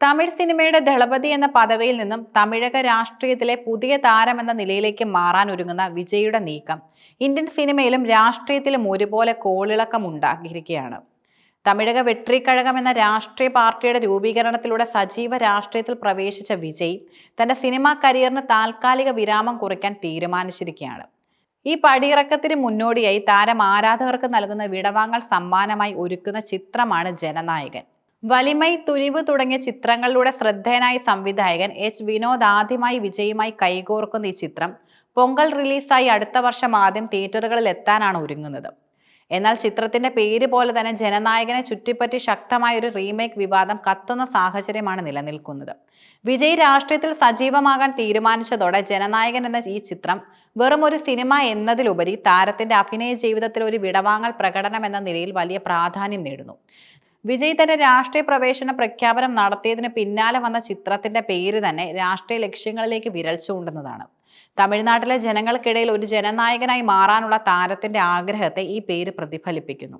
തമിഴ് സിനിമയുടെ ദളപതി എന്ന പദവിയിൽ നിന്നും തമിഴക രാഷ്ട്രീയത്തിലെ പുതിയ താരം എന്ന നിലയിലേക്ക് മാറാൻ ഒരുങ്ങുന്ന വിജയുടെ നീക്കം. ഇന്ത്യൻ സിനിമയിലും രാഷ്ട്രീയത്തിലും ഒരുപോലെ കോളിളക്കം ഉണ്ടാക്കിയിരിക്കുകയാണ്. തമിഴക വെട്രിക്കഴകം എന്ന രാഷ്ട്രീയ പാർട്ടിയുടെ രൂപീകരണത്തിലൂടെ സജീവ രാഷ്ട്രീയത്തിൽ പ്രവേശിച്ച വിജയ് തന്റെ സിനിമാ കരിയറിന് താൽക്കാലിക വിരാമം കുറിക്കാൻ തീരുമാനിച്ചിരിക്കുകയാണ്. ഈ പടിയിറക്കത്തിന് മുന്നോടിയായി താരം ആരാധകർക്ക് നൽകുന്ന വിടവാങ്ങൽ സമ്മാനമായി ഒരുക്കുന്ന ചിത്രമാണ് ജനനായകൻ. വലിമൈ തുനിവ് തുടങ്ങിയ ചിത്രങ്ങളിലൂടെ ശ്രദ്ധേയനായ സംവിധായകൻ എച്ച്. വിനോദ് ആദ്യമായി വിജയുമായി കൈകോർക്കുന്ന ഈ ചിത്രം പൊങ്കൽ റിലീസായി അടുത്ത വർഷം ആദ്യം തിയേറ്ററുകളിൽ എത്താനാണ് ഒരുങ്ങുന്നത്. എന്നാൽ ചിത്രത്തിന്റെ പേര് പോലെ തന്നെ ജനനായകനെ ചുറ്റിപ്പറ്റി ശക്തമായ ഒരു റീമേക്ക് വിവാദം കത്തുന്ന സാഹചര്യമാണ് നിലനിൽക്കുന്നത്. വിജയ് രാഷ്ട്രീയത്തിൽ സജീവമാകാൻ തീരുമാനിച്ചതോടെ ജനനായകൻ എന്ന ഈ ചിത്രം വെറും ഒരു സിനിമ എന്നതിലുപരി താരത്തിന്റെ അഭിനയ ജീവിതത്തിൽ ഒരു വിടവാങ്ങൽ പ്രകടനം എന്ന നിലയിൽ വലിയ പ്രാധാന്യം നേടുന്നു. വിജയ് തന്റെ രാഷ്ട്രീയ പ്രവേശന പ്രഖ്യാപനം നടത്തിയതിന് പിന്നാലെ വന്ന ചിത്രത്തിന്റെ പേര് തന്നെ രാഷ്ട്രീയ ലക്ഷ്യങ്ങളിലേക്ക് വിരൽ ചൂണ്ടുന്നതാണ്. തമിഴ്നാട്ടിലെ ജനങ്ങൾക്കിടയിൽ ഒരു ജനനായകനായി മാറാനുള്ള താരത്തിന്റെ ആഗ്രഹത്തെ ഈ പേര് പ്രതിഫലിപ്പിക്കുന്നു.